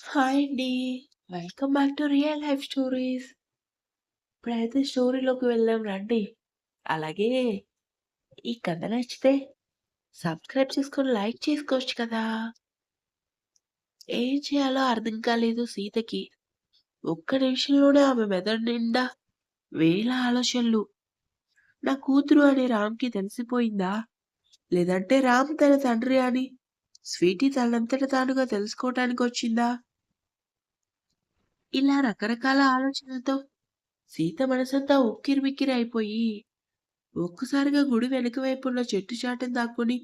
Hi అండి. Welcome back to real life stories. ఇప్పుడైతే స్టోరీలోకి వెళ్దాం రండి. అలాగే ఈ కథ నచ్చితే సబ్స్క్రైబ్ చేసుకొని లైక్ చేసుకోవచ్చు కదా! ఏం చేయాలో అర్థం కాలేదు సీతకి. ఒక్క నిమిషంలోనే ఆమె మెదడు నిండా వేల ఆలోచనలు. నా కూతురు అని రామ్‌కి తెలిసిపోయిందా? లేదంటే రామ్ తన తండ్రి అని స్వీటీ తనంతట తానుగా తెలుసుకోవటానికి వచ్చిందా ఇలా రకరకాల ఆలోచనలతో సీత మనసంతా ఉక్కిరిబిక్కిరి అయిపోయి, ఒక్కసారిగా గుడి వెనుక వైపున్న చెట్టు చాటం దాక్కుని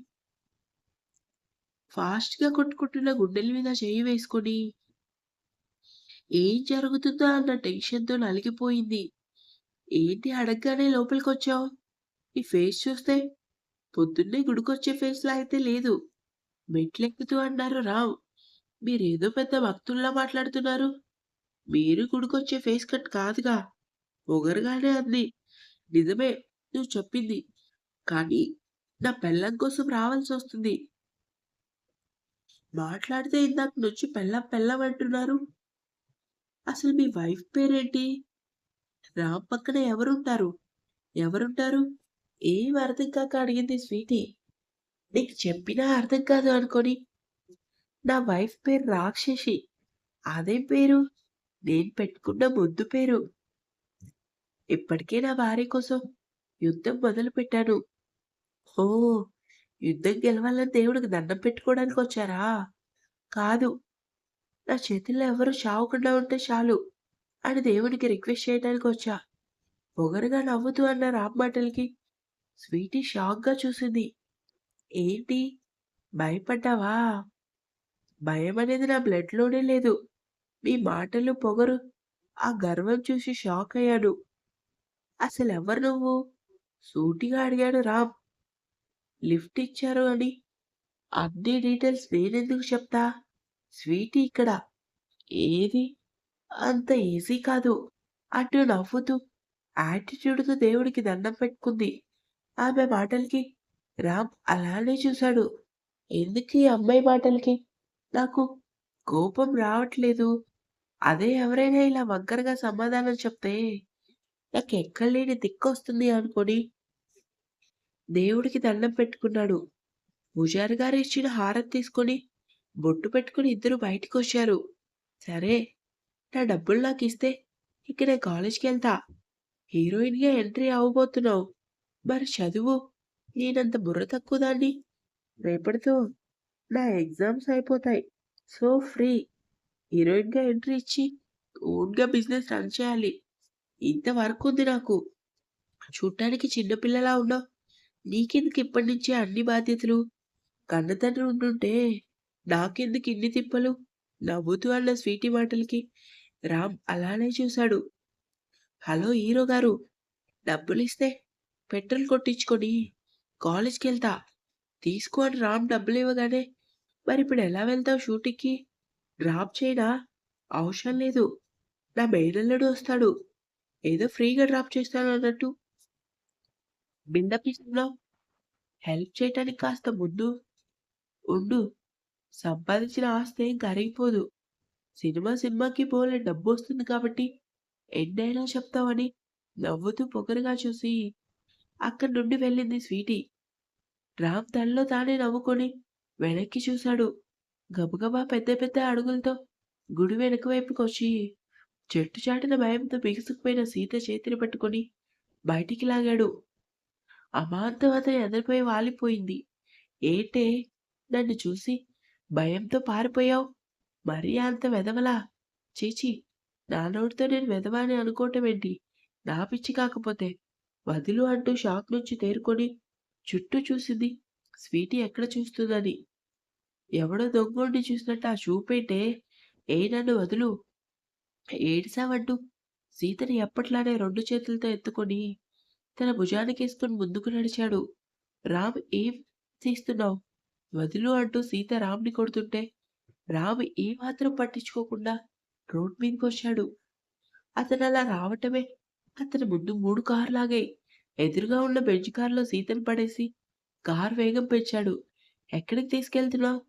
ఫాస్ట్‌గా కొట్టుకుంటున్న గుండెల మీద చెయ్యి వేసుకొని ఏం జరుగుతుందో అన్న టెన్షన్‌తో నలిగిపోయింది. ఏంటి అడగగానే లోపలికొచ్చావు? ఈ ఫేస్ చూస్తే పొద్దున్నే గుడికొచ్చే ఫేస్‌లా అయితే లేదు. మెట్లెక్కుతూ అన్నారు రావు మీరేదో పెద్ద భక్తుల్లా మాట్లాడుతున్నారు. మీరు గుడికొచ్చే ఫేస్ కట్ కాదుగా. పొగరుగానే అంది. నిజమే నువ్వు చెప్పింది. కానీ నా పెళ్ళం కోసం రావాల్సొస్తుంది. మాట్లాడితే ఇందాక నుంచి పెళ్ళం పెళ్ళం అంటున్నారు. అసలు మీ వైఫ్ పేరేంటి? రామ్ పక్కన ఎవరుంటారు? ఎవరుంటారు? ఏం అర్థం కాక అడిగింది స్వీటీ. నీకు చెప్పినా అర్థం కాదు అనుకోని. నా వైఫ్ పేరు రాక్షసి. అదేం పేరు? నేను పెట్టుకున్న ముందు పేరు. ఇప్పటికే నా భార్య కోసం యుద్ధం మొదలుపెట్టాను. ఓ యుద్ధం గెలవాలని దేవుడికి దండం పెట్టుకోవడానికి వచ్చారా కాదు. నా చేతుల్లో ఎవరు చావకుండా ఉంటే చాలు అని దేవుడికి రిక్వెస్ట్ చేయడానికి వచ్చా పొగరుగా నవ్వుతూ అన్న రామ్ మాటలకి స్వీటీ షాక్‌గా చూసింది. ఏంటి? భయపడ్డావా? భయం అనేది నా బ్లడ్‌లోనే లేదు. మీ మాటలు, పొగరు, ఆ గర్వం చూసి షాక్ అయ్యాడు అసలు ఎవరు నువ్వు? సూటిగా అడిగాడు రామ్. లిఫ్ట్ ఇచ్చారు అని అన్ని డీటెయిల్స్ నేనెందుకు చెప్తా? స్వీటీ ఇక్కడ. ఏది? అంత ఈజీ కాదు అంటూ నవ్వుతూ యాటిట్యూడ్‌తో దేవుడికి దండం పెట్టుకుంది. ఆమె మాటలకి రామ్ అలానే చూశాడు. ఎందుకు ఈ అమ్మాయి మాటలకి నాకు కోపం రావట్లేదు. అదే ఎవరైనా ఇలా వంకరగా సమాధానం చెప్తే నాకు ఎక్కడ లేని దిక్కొస్తుంది అనుకొని దేవుడికి దండం పెట్టుకున్నాడు. పూజారి గారు ఇచ్చిన హారం తీసుకొని బొట్టు పెట్టుకుని ఇద్దరు బయటికొచ్చారు. సరే నా డబ్బులు నాకు ఇస్తే ఇక నేను కాలేజ్‌కెళ్తా. హీరోయిన్‌గా ఎంట్రీ అవ్వబోతున్నావు. మరి చదువు? నేనంత బుర్ర తక్కువ దాన్ని. రేపటితో నా ఎగ్జామ్స్ అయిపోతాయి. So free. హీరోయిన్‌గా ఎంట్రీ ఇచ్చి ఓన్‌గా బిజినెస్ రన్ చేయాలి. ఇంత వర్క్ ఉంది నాకు. చూడటానికి చిన్నపిల్లలా ఉన్నావు. నీకెందుకు ఇప్పటి నుంచే అన్ని బాధ్యతలు? కన్నతండ్రి ఉండుంటే నాకెందుకు ఇన్ని తిప్పలు? నవ్వుతూ అన్న స్వీటీ మాటలకి రామ్ అలానే చూశాడు. హలో హీరో గారు. డబ్బులిస్తే పెట్రోల్ కొట్టించుకొని కాలేజ్‌కెళ్తా. తీసుకో అని రామ్ డబ్బులు ఇవ్వగానే మరి ఇప్పుడు ఎలా వెళ్తావు షూటింగ్‌కి? డ్రాప్ చేయడా అవసరం లేదు. నా మేనల్లుడు వస్తాడు. ఏదో ఫ్రీగా డ్రాప్ చేస్తాను అన్నట్టు బిల్డప్ ఇస్తున్నావు. హెల్ప్ చేయటానికి కాస్త ముందు ఉండు. సంపాదించిన ఆస్తి ఏం కరిగిపోదు. సినిమా సినిమాకి పోవాలని డబ్బు వస్తుంది కాబట్టి ఎన్నైనా చెప్తావని నవ్వుతూ పొగరుగా చూసి అక్కడి నుండి వెళ్ళింది స్వీటీ. రామ్ తనలో తానే నవ్వుకొని వెనక్కి చూశాడు. గబగబా పెద్ద పెద్ద అడుగులతో గుడి వెనక వైపుకొచ్చి చెట్టు చాటిన భయంతో బిగుసుకుపోయిన సీత చేతిని పట్టుకొని బయటికి లాగాడు. అమాంతం అతని ఎదరిపై వాలిపోయింది. ఏంటే నన్ను చూసి భయంతో పారిపోయావు? మరీ అంత వెదవలా ఛీ! నా నోటితో నేను వెదవాని అని అనుకోవటమేంటి? నా పిచ్చి కాకపోతే. వదులు అంటూ షాక్ నుంచి తేరుకొని చుట్టూ చూసింది స్వీటీ ఎక్కడ చూస్తుందని. ఎవడో దొంగోడిని చూసినట్టు ఆ చూపేంటే? ఏ నన్ను వదులు. ఏడిసావంటూ సీతని ఎప్పట్లానే రెండు చేతులతో ఎత్తుకొని తన భుజానికేసుకుని ముందుకు నడిచాడు. రామ్ ఏం తీస్తున్నావు? వదులు అంటూ సీత రామ్‌ని కొడుతుంటే రామ్ ఏమాత్రం పట్టించుకోకుండా రోడ్ మీదకొచ్చాడు. అతనలా రావటమే అతని ముందు మూడు కార్లాగాయి. ఎదురుగా ఉన్న బెంచ్ కారులో సీతను పడేసి కారు వేగం పెంచాడు. ఎక్కడికి తీసుకెళ్తున్నావు?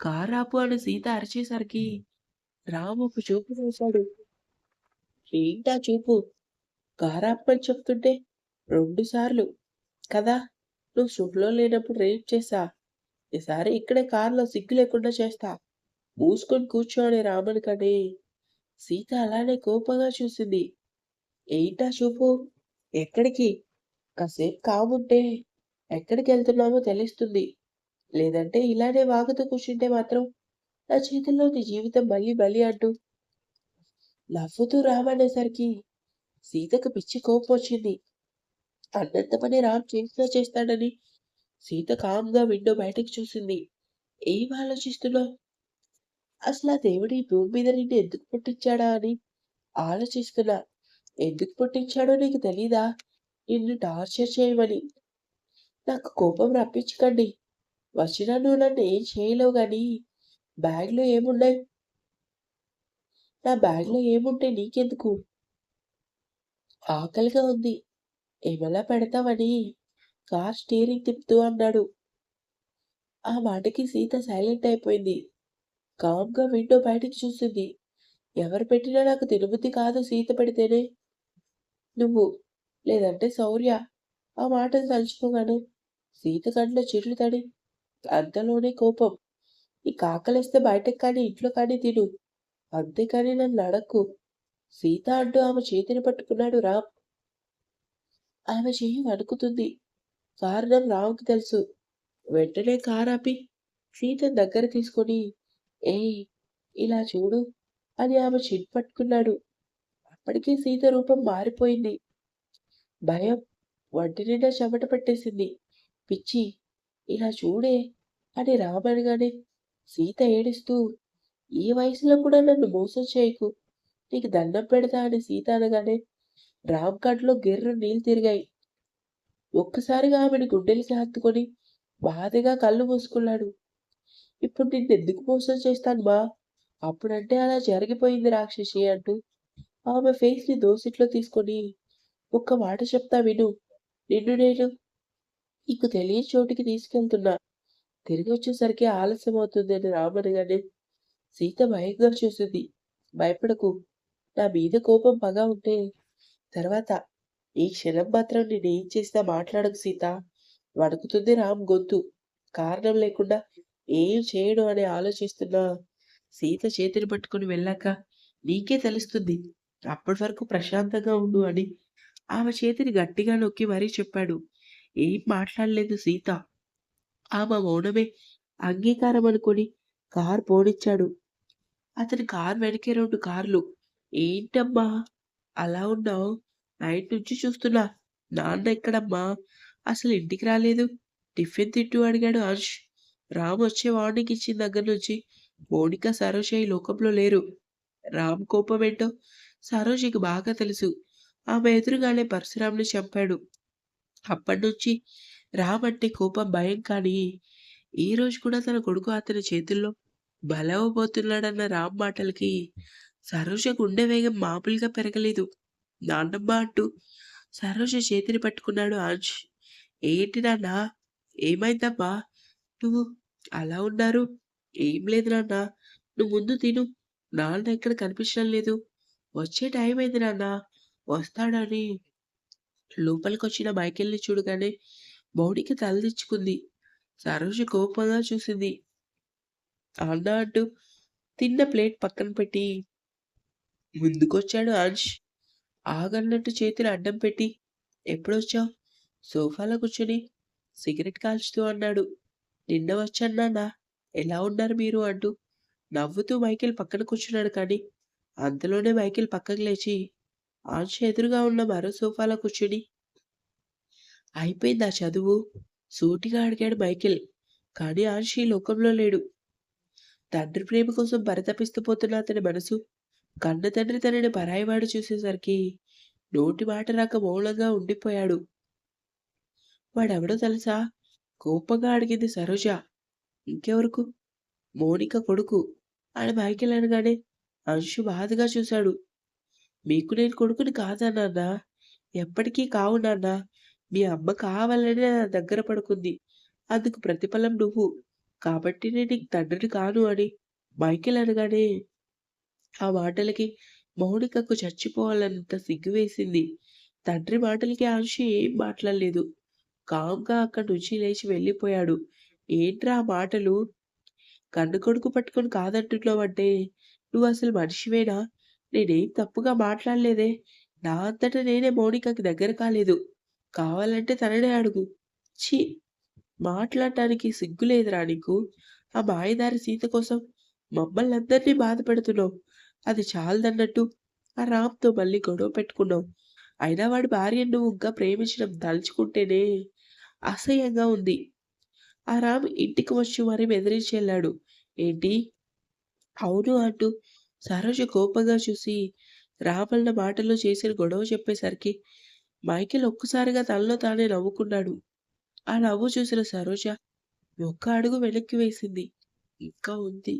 కారు ఆపు అని సీత అరిచేసరికి రామ్ ఒక చూపు చూశాడు. ఏంటా చూపు? గారాబమని చెప్తుంటే రెండు సార్లు కదా! నువ్వు స్పృహలో లేనప్పుడు రేప్ చేశా. ఈసారి ఇక్కడే కారులో సిగ్గు లేకుండా చేస్తా. మూసుకొని కూర్చోని రామని కానీ సీత అలానే కోపంగా చూసింది. ఏంటా చూపు? ఎక్కడికి? కాసేపు కాముంటే ఎక్కడికెళ్తున్నామో తెలుస్తుంది. లేదంటే ఇలానే వాగుతూ కూర్చుంటే మాత్రం నా చేతుల్లో నీ జీవితం మళ్ళీ బలి అంటూ నవ్వుతూ రామనేసరికి సీతకు పిచ్చి కోపం వచ్చింది. అన్నంత పని రామ్ చేసినా చేస్తాడని సీత కామ్‌గా విండో బయటకు చూసింది. ఏం ఆలోచిస్తున్నావు? అసలు ఆ దేవుడి భూమి మీద నిన్ను ఎందుకు పుట్టించాడా అని ఆలోచిస్తున్నా. ఎందుకు పుట్టించాడో నీకు తెలీదా? నిన్ను టార్చర్ చేయమని. నాకు కోపం రప్పించకండి. వచ్చినా నువ్వు నన్ను ఏం చేయలేవు కానీ బ్యాగ్‌లో ఏమున్నాయి? నా బ్యాగ్‌లో ఏముంటే నీకెందుకు? ఆకలిగా ఉంది. ఏమైనా పెడతావని కార్ స్టీరింగ్ తిప్పుతూ అన్నాడు. ఆ మాటకి సీత సైలెంట్ అయిపోయింది. కామ్‌గా విండో బయటికి చూసింది. ఎవరు పెట్టినా నాకు తినబుద్ధి కాదు సీత పెడితేనే. నువ్వు, లేదంటే శౌర్య. ఆ మాటను తలుచుకోగాను సీత కంట్లో చిర్రు తడి. అంతలోనే కోపం. ఈ కాకలేస్తే బయటకు కానీ, ఇంట్లో కానీ తిను. అంతేకాని నన్ను అడక్కు. సీత అంటూ ఆమె చేతిని పట్టుకున్నాడు రామ్. ఆమె చెయ్యి వణుకుతుంది. కారణం రామ్‌కి తెలుసు. వెంటనే కారాపి సీతను దగ్గర తీసుకొని ఏయ్! ఇలా చూడు అని ఆమె చిట్ పట్టుకున్నాడు. అప్పటికే సీత రూపం మారిపోయింది. భయం వంటి నిండా చెమట పట్టేసింది. పిచ్చి! ఇలా చూడే అని రామ్ సీత ఏడుస్తూ ఈ వయసులో కూడా నన్ను మోసం చేయకు. నీకు దండం పెడతా అని సీత అనగానే రామ్ కంట్లో గిర్ర నీళ్ళు తిరిగాయి. ఒక్కసారిగా ఆమెను గుండెలకి హత్తుకొని బాధగా కళ్ళు మూసుకున్నాడు. ఇప్పుడు నిన్నెందుకు మోసం చేస్తాను మా? అప్పుడంటే అలా జరిగిపోయింది రాక్షసి అంటూ ఆమె ఫేస్‌ని దోసిట్లో తీసుకొని ఒక్క మాట చెప్తా విను. నిన్ను నేను నీకు తెలియని చోటికి తీసుకెళ్తున్నా. తిరిగి వచ్చేసరికి ఆలస్యం అవుతుందని అనగానే సీత భయంగా చూసింది. భయపడకు. నా మీద కోపం, పగ ఉంటే తర్వాత ఈ క్షణం మాత్రం నేనేం చేసినా మాట్లాడకు సీత. వణుకుతుంది రామ్ గొంతు. కారణం లేకుండా ఏం చేయడు అని ఆలోచిస్తున్నా సీత చేతిని పట్టుకొని వెళ్ళాక నీకే తెలుస్తుంది. అప్పటి వరకు ప్రశాంతంగా ఉండు అని ఆమె చేతిని గట్టిగా నొక్కి మరీ చెప్పాడు. ఏం మాట్లాడలేదు సీత. ఆమె మౌనమే అంగీకారం అనుకొని కార్ పోనిచ్చాడు. అతని కార్ వెనకే రెండు కార్లు. ఏంటమ్మా! అలా ఉన్నావు? నైట్ నుంచి చూస్తున్నా. నాన్న ఎక్కడమ్మా? అసలు ఇంటికి రాలేదు. టిఫిన్ తింటూ అడిగాడు అంష్. రామ్ వచ్చే వార్నింగ్ ఇచ్చిన దగ్గర నుంచి మోనిక, సరోజ ఈ లోకంలో లేరు. రామ్ కోపమేంటో సరోజకి బాగా తెలుసు. ఆమె ఎదురుగానే పరశురాంని చంపాడు. అప్పటినుంచి రామంటే కోపం, భయం కానీ ఈ రోజు కూడా తన కొడుకు అతని చేతుల్లో బలవబోతున్నాడన్న రామ్ మాటలకి సరోజ గుండె వేగం మామూలుగా పెరగలేదు. నాన్నమ్మ అంటూ సరోజ చేతిని పట్టుకున్నాడు ఆంజ్ ఏంటి నాన్న ఏమైందమ్మా? నువ్వు అలా ఉన్నారు? ఏం లేదు నాన్నా. నువ్వు ముందు తిను. నాన్న ఎక్కడ కనిపించడం లేదు. వచ్చే టైం అయింది నాన్నా. వస్తాడని లోపలికొచ్చిన మైకేల్‌ని చూడగానే మౌనిక తలదించుకుంది. సరోజ కోపంగా చూసింది. అన్న అంటూ తిన్న ప్లేట్ పక్కన పెట్టి ముందుకొచ్చాడు అంష్. ఆగన్నట్టు చేతులు అడ్డం పెట్టి ఎప్పుడొచ్చావు? సోఫాలో కూర్చొని సిగరెట్ కాల్చుతూ అన్నాడు. నిన్న వచ్చాను ఎలా ఉన్నారు మీరు? అంటూ నవ్వుతూ మైకేల్ పక్కన కూర్చున్నాడు కానీ అంతలోనే మైకేల్ పక్కకు లేచి ఆర్చ్ ఎదురుగా ఉన్న మరో సోఫాలో కూర్చుని అయిపోయిందా చదువు? సూటిగా అడిగాడు మైకిల్ కానీ ఆర్చ్ ఈ లోకంలో లేడు. తండ్రి ప్రేమ కోసం పరితపిస్తూ పోతున్న అతని మనసు కన్న తండ్రి తనని పరాయివాడు చూసేసరికి నోటి మాట రాక మౌనంగా ఉండిపోయాడు. వాడెవడో తెలుసా? కోపంగా అడిగింది సరోజ. ఇంకెవరకు? మోనిక కొడుకు అని మైకిల్ అనగానే అంశు బాధగా చూశాడు. మీకు నేను కొడుకుని కాదా నాన్న ఎప్పటికీ కావు నాన్న మీ అమ్మ కావాలనే నా దగ్గర పడుకుంది. అందుకు ప్రతిఫలం నువ్వు. కాబట్టి నేను నీకు తండ్రిని కాను అని మైకేల్ అనగానే ఆ మాటలకి మౌనికకు చచ్చిపోవాలన్నంత సిగ్గు వేసింది. తండ్రి మాటలకి ఆంషి ఏం మాట్లాడలేదు. కామ్‌గా అక్కడి నుంచి లేచి వెళ్ళిపోయాడు. ఏంట్రా ఆ మాటలు? కన్ను కొడుకు పట్టుకొని కాదంటున్నావంటే అసలు మనిషివేనా? నేనేం తప్పుగా మాట్లాడలేదే. నా అంతట నేనే మౌనికకి దగ్గర కాలేదు. కావాలంటే తననే అడుగు. ఛీ! మాట్లాడటానికి సిగ్గు లేదురా నీకు? ఆ మాయదారి సీత కోసం మమ్మల్ని మమ్మల్నందరినీ బాధపెడుతున్నావు. అది చాలదన్నట్టు ఆ రామ్‌తో మళ్ళీ గొడవ పెట్టుకున్నావు. అయినా వాడి భార్యను నువ్వు ఇంకా ప్రేమించడం తలుచుకుంటేనే అసహ్యంగా ఉంది. ఆ రామ్ ఇంటికి వచ్చి మరీ బెదిరించెళ్ళాడు. ఏంటి? అవును అంటూ సరోజ కోపంగా చూసి రామన్న మాటలు చేసిన గొడవ చెప్పేసరికి మైకేల్ ఒక్కసారిగా తనలో తానే నవ్వుకున్నాడు. ఆ నవ్వు చూసిన సరోజ ఒక్క అడుగు వెనక్కి వేసింది. ఇంకా ఉంది.